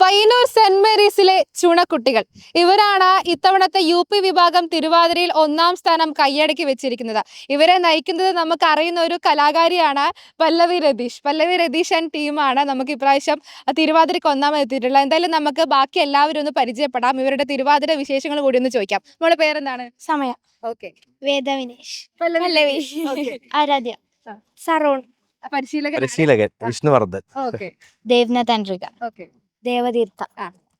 Payyanur saint മേരീസിലെ ചുണക്കുട്ടികൾ. ഇവരാണ് ഇത്തവണത്തെ U P വിഭാഗം തിരുവാതിരയിൽ ഒന്നാം സ്ഥാനം കൈയടക്കി വെച്ചിരിക്കുന്നത്. ഇവരെ നയിക്കുന്നത് നമുക്ക് അറിയുന്ന ഒരു കലാകാരിയാണ് പല്ലവി രതീഷ്. പല്ലവി രതീഷ് ആൻഡ് ടീമാണ് നമുക്ക് ഇപ്രാവശ്യം തിരുവാതിരയ്ക്ക് ഒന്നാമത് എത്തിയിട്ടുള്ളത്. എന്തായാലും നമുക്ക് ബാക്കി എല്ലാവരും ഒന്ന് പരിചയപ്പെടാം. ഇവരുടെ തിരുവാതിര വിശേഷങ്ങൾ കൂടി ഒന്ന് ചോദിക്കാം. നമ്മുടെ പേരെന്താണ്? സമയ. ഓക്കെ വേദ വിനേഷ്. പല്ലവി പല്ലവി ആരാധ്യ. സറോൺ. പരിശീലകൻ പരിശീലകൻ. Vishnuvardhan. Okay Devnath Anrika okay Devatheertha.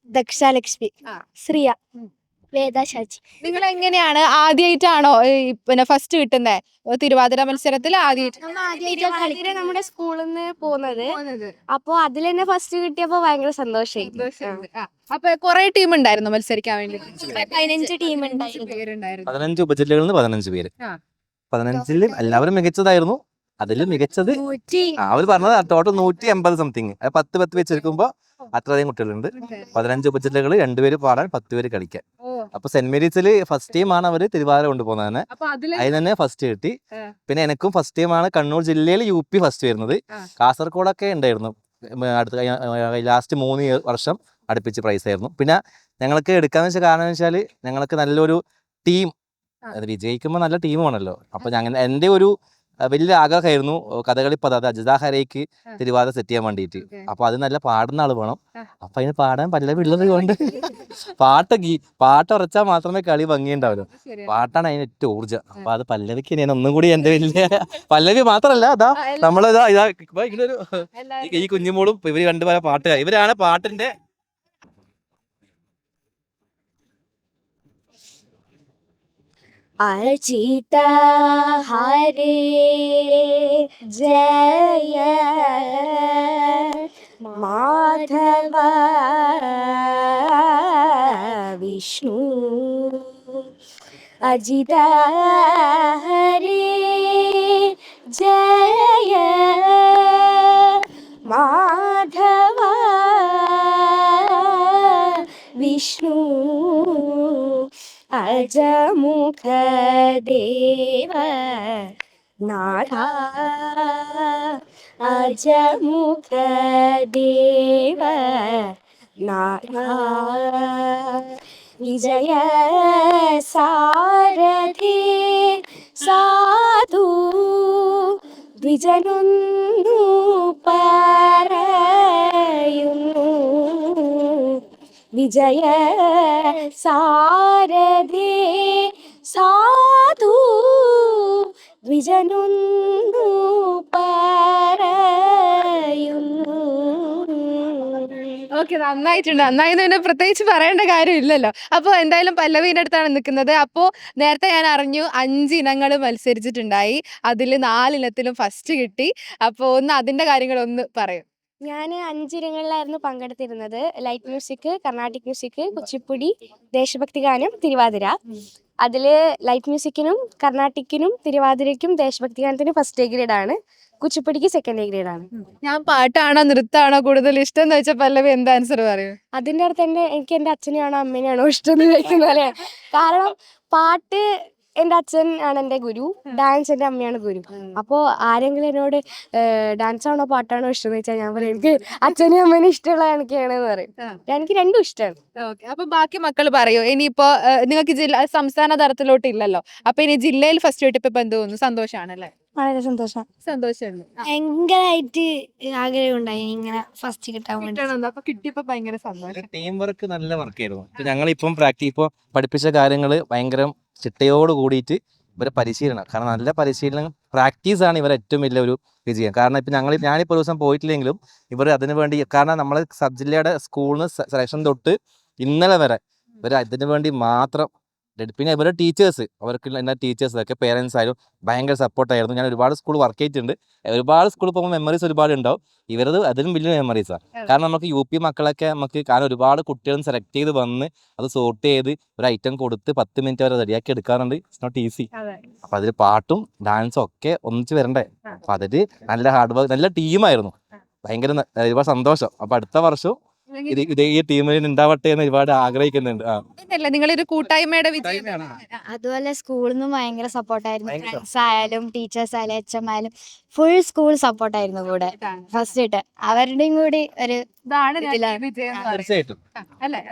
ദക്ഷാലക്ഷ്മി Shreya Shriya ഉം. വേദ ഷാജി നിങ്ങൾ എങ്ങനെയാണ് ആദ്യമായിട്ടാണോ പിന്നെ ഫസ്റ്റ് കിട്ടുന്നത് തിരുവാതിര മത്സരത്തിൽ ആദ്യമായിട്ട് നമ്മുടെ സ്കൂളിൽ നിന്ന് പോകുന്നത് അപ്പൊ അതിൽ തന്നെ ഫസ്റ്റ് കിട്ടിയപ്പോ ഭയങ്കര സന്തോഷമായി അപ്പൊ കുറെ ടീം ഉണ്ടായിരുന്നു മത്സരിക്കാൻ വേണ്ടി. പതിനഞ്ച് ടീം പതിനഞ്ച് ഉപജില്ലകളിൽ നിന്ന് പതിനഞ്ച് പേര്. പതിനഞ്ചിൽ പതിനഞ്ചിൽ എല്ലാവരും മികച്ചതായിരുന്നു. അതിൽ മികച്ചത് ആ, അവർ പറഞ്ഞത് ടോട്ടൽ നൂറ്റി എൺപത് സംതിങ് പത്ത് പത്ത് വെച്ച് എടുക്കുമ്പോ അത്രയധികം കുട്ടികളുണ്ട്. പതിനഞ്ച് ഉപജില്ലകൾ രണ്ടുപേര് പാടാൻ പത്ത് പേര് കളിക്കാൻ. അപ്പൊ സെന്റ് മേരീസിൽ ഫസ്റ്റ് ടീം ആണ് അവർ തിരുവാതിര കൊണ്ടുപോകുന്നത് തന്നെ. അതിന് തന്നെ ഫസ്റ്റ് കിട്ടി. പിന്നെ എനിക്കും ഫസ്റ്റ് ടീമാണ് കണ്ണൂർ ജില്ലയിൽ യു പി ഫസ്റ്റ് വരുന്നത്. കാസർഗോഡൊക്കെ ഉണ്ടായിരുന്നു. അടുത്ത ലാസ്റ്റ് മൂന്ന് ഇയർ വർഷം അടുപ്പിച്ച് പ്രൈസ് ആയിരുന്നു. പിന്നെ ഞങ്ങൾക്ക് എടുക്കാന്ന് വെച്ച കാരണം വെച്ചാൽ ഞങ്ങൾക്ക് നല്ലൊരു ടീം വിജയിക്കുമ്പോ അത് വിജയിക്കുമ്പോൾ നല്ല ടീം വേണമല്ലോ അപ്പൊ ഞങ്ങൾ എന്റെ ഒരു വലിയ ആഗ്രഹമായിരുന്നു കഥകളി പദാർത്ഥ അജിത ഹരേക്ക്. തിരുവാതിര സെറ്റ് ചെയ്യാൻ വേണ്ടിയിട്ട്. അപ്പൊ അത് നല്ല പാടുന്ന ആൾ വേണം. അപ്പൊ അതിന് പാടാൻ പല പിള്ളേർ കൊണ്ട് പാട്ട് ഗീ- പാട്ട് ഉറച്ചാൽ മാത്രമേ കളി ഭംഗിയുണ്ടാവുള്ളൂ. പാട്ടാണ് അതിന് ഏറ്റവും ഊർജം അപ്പൊ അത് പല്ലവിക്ക് ഞാൻ ഒന്നും കൂടി എന്റെ വലിയ പല്ലവി മാത്രല്ല അതാ നമ്മളിതാ ഇതാ ഇങ്ങനെ ഒരു ഈ കുഞ്ഞുമോളും ഇവർ രണ്ടുപേരെ പാട്ടുകാർ ഇവരാണ് പാട്ടിന്റെ अर्जित हरे जय माधव विष्णु अजित हरे जय അജമുഖ ദേവ നാഥ അജമുഖ ദേവ നാഥ വിജയ സാരഥി സാധു ദ്വിജനൊന്നു പറയുന്നു വിജയ സാരഥി. സാധു ദ്വിജനൊന്നു പറയുന്നു. ഓക്കെ നന്നായിട്ടുണ്ട്. നന്നായി എന്ന് പിന്നെ പ്രത്യേകിച്ച് പറയേണ്ട കാര്യമില്ലല്ലോ അപ്പോൾ എന്തായാലും പല്ലവീന്റെ അടുത്താണ് നിൽക്കുന്നത്. അപ്പോൾ നേരത്തെ ഞാൻ അറിഞ്ഞു അഞ്ച് ഇനങ്ങൾ മത്സരിച്ചിട്ടുണ്ടായി. അതിൽ നാലിനത്തിലും ഫസ്റ്റ് കിട്ടി. അപ്പോൾ ഒന്ന് അതിന്റെ കാര്യങ്ങളൊന്ന് പറയും. ഞാൻ അഞ്ചിനങ്ങളിലായിരുന്നു പങ്കെടുത്തിരുന്നത്. Light music Carnatic music Kuchipudi ദേശഭക്തി ഗാനം തിരുവാതിര. അതിൽ ലൈറ്റ് മ്യൂസിക്കിനും കർണാട്ടിക്കിനും തിരുവാതിരയ്ക്കും ദേശഭക്തി ഗാനത്തിനും ഫസ്റ്റ് ഗ്രേഡ് ആണ്. കുച്ചിപ്പുടിക്ക് സെക്കൻഡ് ഗ്രേഡ് ആണ്. ഞാൻ പാട്ടാണോ നൃത്തമാണോ കൂടുതൽ ഇഷ്ടം എന്ന് വെച്ചാൽ പല്ലവി എന്താ ആൻസർ പറയും? അതിന്റെ അടുത്ത് എന്റെ എനിക്ക് എന്റെ അച്ഛനെയാണോ അമ്മേനെയാണോ ഇഷ്ടം എന്ന് ചോദിക്കുന്നത് കാരണം പാട്ട് എന്റെ അച്ഛൻ ആണ് എന്റെ ഗുരു. ഡാൻസ് എന്റെ അമ്മയാണ് ഗുരു. അപ്പോൾ ആരെങ്കിലും എന്നോട് ഡാൻസ് ആണോ പാട്ടാണോ ഇഷ്ടം എന്ന് വെച്ചാൽ ഞാൻ പറയും എനിക്ക് അച്ഛനും അമ്മേനും ഇഷ്ടമുള്ള എനിക്കാണെന്ന് പറയും. ആ. എനിക്ക് രണ്ടും ഇഷ്ടമാണ്. ഓക്കെ. അപ്പൊ ബാക്കി മക്കൾ പറയൂ ഇനിയിപ്പോ നിങ്ങൾക്ക് ജില്ല സംസ്ഥാന തലത്തിലോട്ട് ഇല്ലല്ലോ. അപ്പൊ ഇനി ജില്ലയിൽ ഫസ്റ്റ് ആയിട്ട് ഇപ്പൊ എന്ത് തോന്നുന്നു? സന്തോഷാണല്ലേ? വളരെ സന്തോഷം. സന്തോഷമുണ്ട്. ഭയങ്കരമായിട്ട് ആഗ്രഹം ഉണ്ടായി ഇങ്ങനെ ഫസ്റ്റ് കിട്ടാൻ വേണ്ടി. അപ്പൊ കിട്ടിയപ്പോ ഭയങ്കര സന്തോഷം. ടീം വർക്ക് നല്ല വർക്കായിരുന്നു ആയിരുന്നു. ഞങ്ങൾ ഞങ്ങളിപ്പം പ്രാക്ടീസ് ഇപ്പോൾ പഠിപ്പിച്ച കാര്യങ്ങൾ ഭയങ്കര ചിട്ടയോട് കൂടിയിട്ട് ഇവരെ പരിശീലനം. കാരണം നല്ല പരിശീലനം പ്രാക്ടീസ് ആണ് ഇവരെ ഏറ്റവും വലിയ ഒരു വിജയം കാരണം ഇപ്പം ഞങ്ങൾ ഞാനിപ്പോൾ ഒരു ദിവസം പോയിട്ടില്ലെങ്കിലും ഇവർ അതിനു വേണ്ടി കാരണം നമ്മൾ സബ് ജില്ലയുടെ സ്കൂളിൽ നിന്ന് സെലക്ഷൻ തൊട്ട് ഇന്നലെ വരെ ഇവർ അതിനു വേണ്ടി മാത്രം പിന്നെ ഇവരുടെ ടീച്ചേഴ്സ് അവർക്ക് എന്റെ ടീച്ചേഴ്സ് ഒക്കെ പേരൻസ് ആയാലും ഭയങ്കര സപ്പോർട്ടായിരുന്നു ഞാൻ ഒരുപാട് സ്കൂൾ വർക്ക് ചെയ്തിട്ടുണ്ട്. ഒരുപാട് സ്കൂളിൽ പോകുമ്പോൾ മെമ്മറീസ് ഒരുപാട് ഉണ്ടാവും. ഇവരത് അതിലും വലിയ മെമ്മറീസാണ് കാരണം നമുക്ക് യു പി മക്കളൊക്കെ നമുക്ക് കാരണം ഒരുപാട് കുട്ടികളും സെലക്ട് ചെയ്ത് വന്ന് അത് സോർട്ട് ചെയ്ത് ഒരു ഐറ്റം കൊടുത്ത് പത്ത് മിനിറ്റ് വരെ റെഡിയാക്കി എടുക്കാറുണ്ട്. ഇറ്റ്സ് നോട്ട് ഈസി അപ്പം അതിൽ പാട്ടും ഡാൻസും ഒക്കെ ഒന്നിച്ച് വരണ്ടേ? അപ്പം അതിൽ നല്ല ഹാർഡ് വർക്ക് നല്ല ടീമായിരുന്നു ഭയങ്കര ഒരുപാട് സന്തോഷം. അപ്പൊ അടുത്ത വർഷം ഇത് ഇത് ഈ ടീമിൽ ഉണ്ടാവട്ടെ എന്ന് ഒരുപാട് ആഗ്രഹിക്കുന്നുണ്ട്. ആ. പിന്നല്ല നിങ്ങളൊരു കൂട്ടായ്മയുടെ വിജയം. അതുപോലെ സ്കൂളിൽ നിന്നും ഭയങ്കര സപ്പോർട്ടായിരുന്നു ഫ്രണ്ട്സ് ആയാലും ടീച്ചേഴ്സ് ആയാലും എച്ച് എം ആയാലും ഫുൾ സ്കൂൾ സപ്പോർട്ടായിരുന്നു കൂടെ ഫസ്റ്റ് ഇട്ട്. അവരുടെയും കൂടി ഒരു ഇതാണ്. തീർച്ചയായിട്ടും.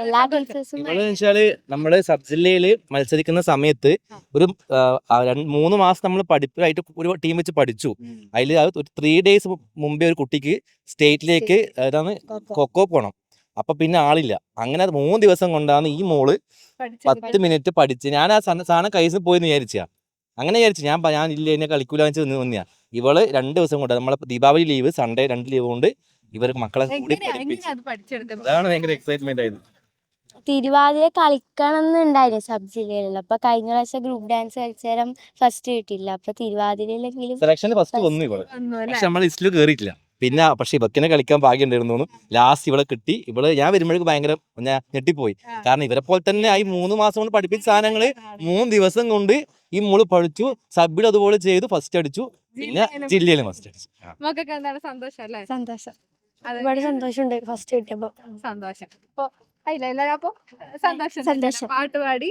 എല്ലാ വെച്ചാൽ നമ്മൾ സബ് ജില്ലയിൽ മത്സരിക്കുന്ന സമയത്ത് ഒരു ആ, രണ്ട് മൂന്ന് മാസം നമ്മൾ പഠിപ്പായിട്ട് ഒരു ടീം വെച്ച് പഠിച്ചു. അതിൽ ഒരു ത്രീ ഡേയ്സ് മുമ്പേ ഒരു കുട്ടിക്ക് സ്റ്റേറ്റിലേക്ക് അതാണ് കൊക്കോ. പോണം. അപ്പൊ പിന്നെ ആളില്ല. അങ്ങനെ അത് മൂന്ന് ദിവസം കൊണ്ടാണ് ഈ മോൾ. പത്ത് മിനിറ്റ് പഠിച്ച് ഞാൻ ആ സാധനം കൈസ് പോയി വിചാരിച്ചാ. അങ്ങനെ വിചാരിച്ചു ഞാൻ പ- ഞാൻ ഇല്ല എന്നെ കളിക്കൂല വെച്ച് നിന്ന് നിന്നാ ഇവൾ രണ്ട് ദിവസം കൊണ്ട് നമ്മളെ ദീപാവലി ലീവ് സൺഡേ രണ്ട് ലീവ് കൊണ്ട് ഇവർക്ക് മക്കളെ കൂടി പഠിപ്പിച്ചു അതാണ് ഭയങ്കര എക്സൈറ്റ്മെന്റ് ആയത്. തിരുവാതിര കളിക്കണം എന്നുണ്ടായിരുന്നു സബ് ജില്ലയിൽ അപ്പൊ കഴിഞ്ഞ പ്രാവശ്യം ഗ്രൂപ്പ് ഡാൻസ് കളിച്ചേരം ഫസ്റ്റ് കിട്ടിയില്ല. അപ്പൊ തിരുവാതിരയിലെങ്കിലും സെലക്ഷനിൽ ഫസ്റ്റ് വന്നു ഇവൾ. പക്ഷെ നമ്മൾ ലിസ്റ്റിൽ കയറിയിട്ടില്ല പിന്നെ പക്ഷെ ഇവക്കിനെ കളിക്കാൻ ഭാഗ്യം ഉണ്ടായിരുന്നു ലാസ്റ്റ് ഇവളെ കിട്ടി. ഇവൾ ഞാൻ വരുമ്പോഴേക്ക് ഭയങ്കര ഞാൻ ഞെട്ടിപ്പോയി. കാരണം ഇവരെ പോലെ തന്നെ ഈ മൂന്ന് മാസം കൊണ്ട് പഠിപ്പിച്ച സാധനങ്ങൾ മൂന്ന് ദിവസം കൊണ്ട് ഈ മോൾ പഠിച്ചു സബിഡ് അതുപോലെ ചെയ്തു ഫസ്റ്റ് അടിച്ചു. പിന്നെ ജില്ലയിലും ജില്ലയിലും ഫസ്റ്റ് അടിച്ചു സന്തോഷം അല്ലേ? സന്തോഷം. അത് ഒരുപാട് സന്തോഷമുണ്ട് ഫസ്റ്റ് കിട്ടിയപ്പോ. സന്തോഷം. അപ്പൊ ഇല്ല അപ്പൊ സന്തോഷം. സന്തോഷം. പാട്ട് പാടി.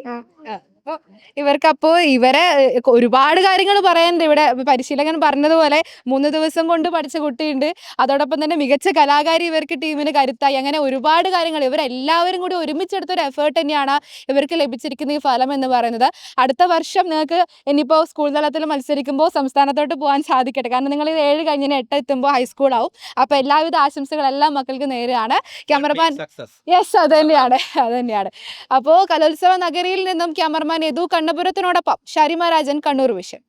ആ. ആ, അപ്പൊ ഇവർക്ക് അപ്പോ ഇവരെ ഒരുപാട് കാര്യങ്ങൾ പറയാനുണ്ട് ഇവിടെ പരിശീലകൻ പറഞ്ഞതുപോലെ മൂന്ന് ദിവസം കൊണ്ട് പഠിച്ച കുട്ടിയുണ്ട്. അതോടൊപ്പം തന്നെ മികച്ച കലാകാരി ഇവർക്ക് ടീമിന് കരുത്തായി. അങ്ങനെ ഒരുപാട് കാര്യങ്ങൾ ഇവരെല്ലാവരും കൂടി ഒരുമിച്ചെടുത്തൊരു എഫേർട്ട് തന്നെയാണ് ഇവർക്ക് ലഭിച്ചിരിക്കുന്ന ഈ ഫലം എന്ന് പറയുന്നത്. അടുത്ത വർഷം നിങ്ങൾക്ക് ഇനിയിപ്പോൾ സ്കൂൾ തലത്തിൽ മത്സരിക്കുമ്പോൾ സംസ്ഥാനത്തോട്ട് പോകാൻ സാധിക്കട്ടെ. കാരണം നിങ്ങൾ ഇത് ഏഴ് കഴിഞ്ഞ് എട്ട് എത്തുമ്പോൾ ഹൈസ്കൂളാവും. അപ്പോൾ എല്ലാവിധ ആശംസകളെല്ലാം മക്കൾക്ക് നേരെയാണ് ക്യാമറമാൻ യെസ് അത് തന്നെയാണ് അത് തന്നെയാണ് അപ്പോൾ കലോത്സവ നഗരിയിൽ നിന്നും ക്യാമറമാൻ യദു കണ്ണപുരത്തിനോടൊപ്പം ഷരിമ രാജൻ കണ്ണൂർ വിഷൻ.